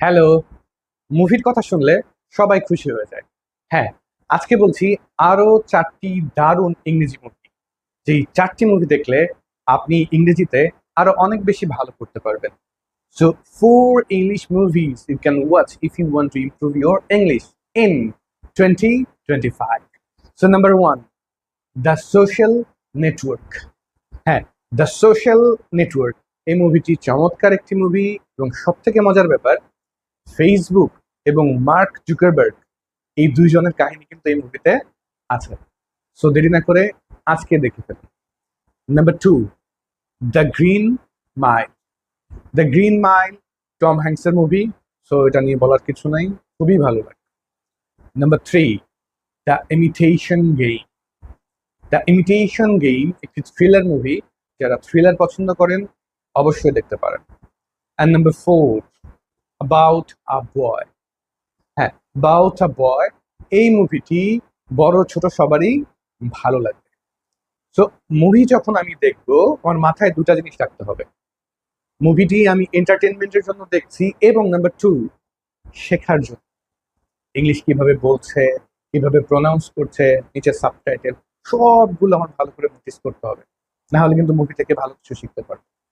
Hello. মুভির কথা শুনলে সবাই খুশি হয়ে যায়। হ্যাঁ আজকে বলছি আরও চারটি দারুণ ইংরেজি মুভি যেই চারটি মুভি দেখলে আপনি ইংরেজিতে আরও অনেক বেশি ভালো করতে পারবেন। So four English movies you can watch if you want to improve your English in twenty twenty five so number one the social network হ্যাঁ দ্য সোশ্যাল নেটওয়ার্ক এই মুভিটি চমৎকার একটি মুভি এবং সব থেকে মজার ব্যাপার ফেসবুক এবং মার্ক জুকারবার্গ এই দুইজনের কাহিনী কিন্তু এই মুভিতে আছে। সো দেরি না করে আজকে দেখে ফেলুন। Number two the green mile the green mile Tom হ্যাংসের movie so এটা নিয়ে বলার কিছু নাই, খুবই ভালো লাগে। Number three the imitation game the imitation game একটি থ্রিলার মুভি যারা থ্রিলার পছন্দ করেন, অবশ্যই দেখতে পারেন। And number four about a boy হ্যাঁ অ্যাবাউট আ বয় এই মুভিটি বড়, ছোট সবারই ভালো লাগবে সো মুভি যখন আমি দেখব, আমার মাথায় দুটা জিনিস রাখতে হবে। মুভিটি আমি এন্টারটেনমেন্টের জন্য দেখছি এবং নাম্বার টু শেখার জন্য। ইংলিশ কীভাবে বলছে, কীভাবে প্রনাউন্স করছে নিচে সাবটাইটেল সবগুলো আমার ভালো করে নোটিস করতে হবে। না হলে কিন্তু মুভি থেকে ভালো কিছু শিখতে পারব